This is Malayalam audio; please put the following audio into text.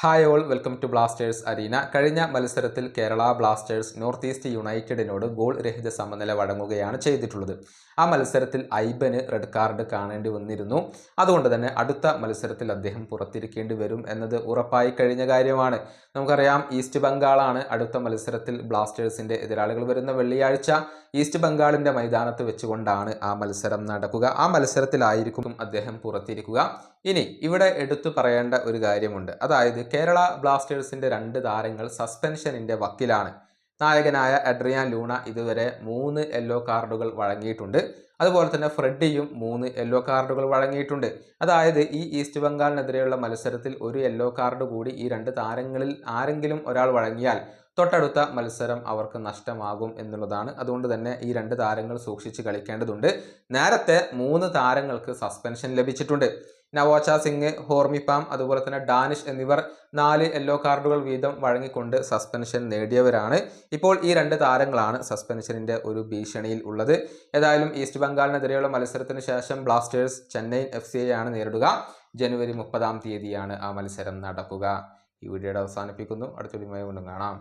Hi all welcome to blasters arena കഴിഞ്ഞ മത്സരത്തിൽ കേരള ബ്ലാസ്റ്റേഴ്സ് നോർത്ത് ഈസ്റ്റ് യുണൈറ്റഡിനോട് ഗോൾ രഹിത സമനില വഴങ്ങുകയാണ് ചെയ്തിട്ടുള്ളത്. ആ മത്സരത്തിൽ ഐബന് റെഡ് കാർഡ് കാണേണ്ടി വന്നിരുന്നു. അതുകൊണ്ട് തന്നെ അടുത്ത മത്സരത്തിൽ അദ്ദേഹം പുറത്തിരിക്കേണ്ടി വരും എന്നത് ഉറപ്പായി കഴിഞ്ഞ കാര്യമാണ്. നമുക്കറിയാം ഈസ്റ്റ് ബംഗാളാണ് അടുത്ത മത്സരത്തിൽ ബ്ലാസ്റ്റേഴ്സിന്റെ എതിരാളികൾ വരുന്ന വെള്ളിയാഴ്ച. ഈസ്റ്റ് ബംഗാളിന്റെ മൈതാനത്ത് വെച്ചുകൊണ്ടാണ് ആ മത്സരം നടക്കുക. ആ മത്സരത്തിലായിരിക്കും അദ്ദേഹം പുറത്തിരിക്കുക. ഇനി ഇവിടെ എടുത്തു പറയേണ്ട ഒരു കാര്യമുണ്ട്. അതായത് കേരള ബ്ലാസ്റ്റേഴ്സിന്റെ രണ്ട് താരങ്ങൾ സസ്പെൻഷനിന്റെ വക്കിലാണ്. നായകനായ അഡ്രിയാൻ ലൂണ ഇതുവരെ മൂന്ന് യെല്ലോ കാർഡുകൾ വഴങ്ങിയിട്ടുണ്ട്. അതുപോലെ തന്നെ ഫ്രെഡിയും മൂന്ന് യെല്ലോ കാർഡുകൾ വഴങ്ങിയിട്ടുണ്ട്. അതായത് ഈ ഈസ്റ്റ് ബംഗാളിനെതിരെയുള്ള മത്സരത്തിൽ ഒരു യെല്ലോ കാർഡ് കൂടി ഈ രണ്ട് താരങ്ങളിൽ ആരെങ്കിലും ഒരാൾ വഴങ്ങിയാൽ തൊട്ടടുത്ത മത്സരം അവർക്ക് നഷ്ടമാകും എന്നുള്ളതാണ്. അതുകൊണ്ട് തന്നെ ഈ രണ്ട് താരങ്ങൾ സൂക്ഷിച്ച് കളിക്കേണ്ടതുണ്ട്. നേരത്തെ മൂന്ന് താരങ്ങൾക്ക് സസ്പെൻഷൻ ലഭിച്ചിട്ടുണ്ട്. നവോച്ച സിംഗ് ഹോർമിപാം അതുപോലെ തന്നെ ഡാനിഷ് എന്നിവർ നാല് യെല്ലോ കാർഡുകൾ വീതം വഴങ്ങിക്കൊണ്ട് സസ്പെൻഷൻ നേടിയവരാണ്. ഇപ്പോൾ ഈ രണ്ട് താരങ്ങളാണ് സസ്പെൻഷനിന്റെ ഒരു ഭീഷണിയിൽ ഉള്ളത്. ഏതായാലും ഈസ്റ്റ് ബംഗാളിനെതിരെയുള്ള മത്സരത്തിന് ശേഷം ബ്ലാസ്റ്റേഴ്സ് ചെന്നൈ എഫ് ആണ് നേരിടുക. ജനുവരി മുപ്പതാം തീയതിയാണ് ആ മത്സരം നടക്കുക. ഈ വീഡിയോയുടെ അവസാനിപ്പിക്കുന്നു. അടുത്ത വീഡിയോയുമായി വീണ്ടും കാണാം.